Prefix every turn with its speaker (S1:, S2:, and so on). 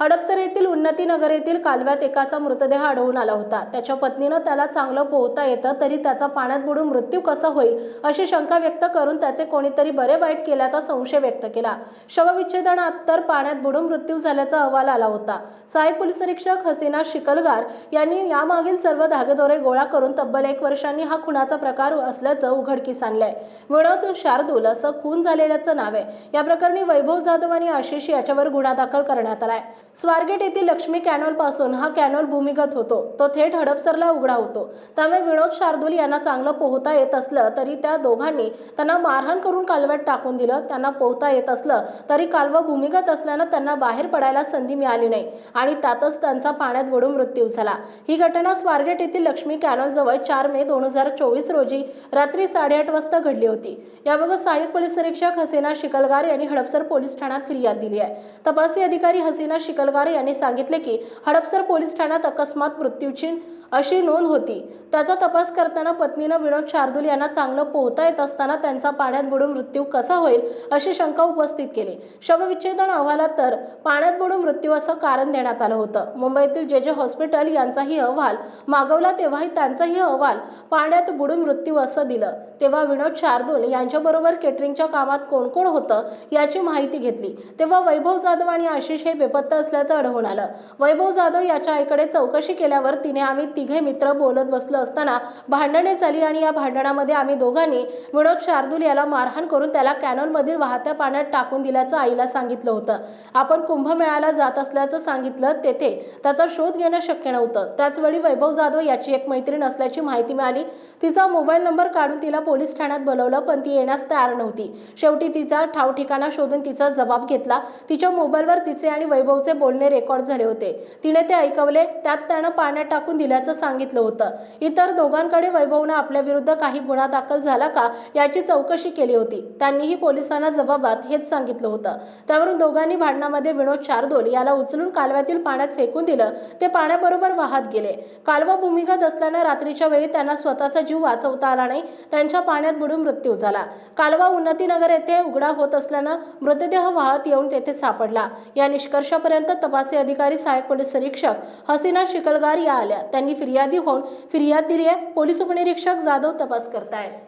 S1: हडपसर येथील उन्नतीनगर येथील कालव्यात एकाचा मृतदेह आढळून आला होता. त्याच्या पत्नीनं त्याला चांगलं पोहता येतं तरी त्याचा पाण्यात बुडून मृत्यू कसा होईल अशी शंका व्यक्त करून त्याचे कोणीतरी बरे वाईट केल्याचा संशय व्यक्त केला. शवविच्छेदनात तर पाण्यात बुडून मृत्यू झाल्याचा अहवाल आला होता. सहाय्यक पोलीस निरीक्षक हसीना शिकलगार यांनी यामागील सर्व धागेदोरे गोळा करून तब्बल एक वर्षांनी हा खुनाचा प्रकार असल्याचं उघडकीस आणलंय. विनोद शार्दूल असं खून झालेल्याचं नाव आहे. या प्रकरणी वैभव जाधव आणि आशिष याच्यावर गुन्हा दाखल करण्यात आलाय. स्वारगेट येथील लक्ष्मी कॅनॉलपासून हा कॅनॉल भूमिगत होतो. तो थेट हडपसरला उघडा होतो. त्यामुळे विनोद शार्दुल यांना चांगलं पोहता येत असलं तरी त्या दोघांनी त्यांना मारहाण करून कालव्यात टाकून दिलं. त्यांना पोहता येत असलं तरी कालवा भूमिगत असल्यानं त्यांना बाहेर पडायला संधी मिळाली नाही आणि त्यातच त्यांचा पाण्यात बुडून मृत्यू झाला. ही घटना स्वारगेट येथील लक्ष्मी कॅनॉलजवळ चार मे दोन हजार चोवीस रोजी रात्री साडेआठ वाजता घडली होती. याबाबत सहाय्यक पोलीस निरीक्षक हसीना शिकलगार यांनी हडपसर पोलीस ठाण्यात फिर्याद दिली आहे. तपासी अधिकारी हसीना शिकलगार यांनी सांगितले की हडपसर पोलीस ठाण्यात अकस्मात मृत्यूची अशी नोंद होती. त्याचा तपास करताना पत्नीनं विनोद शार्दूल यांना चांगलं पोहता येत असताना त्यांचा पाण्यात बुडून मृत्यू कसा होईल अशी शंका उपस्थित केली. शवविच्छेदन अहवालात तर पाण्यात बुडून मृत्यू असं कारण देण्यात आलं होतं. मुंबईतील जे जे हॉस्पिटल यांचाही अहवाल मागवला तेव्हाही त्यांचाही अहवाल पाण्यात बुडून मृत्यू असं दिलं. तेव्हा विनोद शार्दूल यांच्याबरोबर केटरिंगच्या कामात कोण कोण होतं याची माहिती घेतली. तेव्हा वैभव जाधव आणि आशिष हे बेपत्ता असल्याचं आढळून आलं. वैभव जाधव याच्या आईकडे चौकशी केल्यावर तिने आम्ही तिघे मित्र बोलत बसलो असताना भांडणे झाली आणि या भांडणामध्ये आम्ही दोघांनी विनोद शार्दूल याला मारहाण करून त्याला कॅनॉनमधील वाहत्या पाण्यात टाकून दिल्याचं आईला सांगितलं होतं. आपण कुंभमेळ्याला जात असल्याचं सांगितलं तेथे त्याचा शोध घेणं शक्य नव्हतं. त्याचवेळी वैभव जाधव याची एक मैत्रीण असल्याची माहिती मिळाली. तिचा मोबाईल नंबर काढून तिला पोलीस ठाण्यात बोलवलं पण ती येण्यास तयार नव्हती. शेवटी तिचा ठाव ठिकाणा शोधून तिचा जबाब घेतला. तिच्या मोबाईलवर तिचे आणि वैभवचे बोलणे रेकॉर्ड झाले होते. तिने ते ऐकवले त्यात त्यानं पाण्यात टाकून दिल्याचं सांगितलं होतं. इतर दोघांकडे वैभवनं आपल्या विरुद्ध काही गुन्हा दाखल झाला का याची चौकशी केली होती. त्यांनीही पोलिसांना जबाबात हेच सांगितलं होतं. त्यावरून दोघांनी भांडणामध्ये विनोद शार्दोल याला उचलून कालव्यातील पाण्यात फेकून दिलं. ते पाण्याबरोबर वाहत गेले. कालवा भूमिगत असल्यानं रात्रीच्या वेळी त्यांना स्वतःचा जीव वाचवता आला नाही. त्यांच्या पाण्यात बुडून मृत्यू झाला. कालवा उन्नतीनगर येथे उघडा होत असल्यानं मृतदेह वाहत येऊन तेथे सापडला. या निष्कर्षापर्यंत तपासी अधिकारी सहाय्यक पोलीस निरीक्षक हसीना शिकलगार या आल्या. त्यांनी फिर्यादी होऊन फिर्याद दिली आहे पोलीस उपनिरीक्षक जाधव तपास करतायत.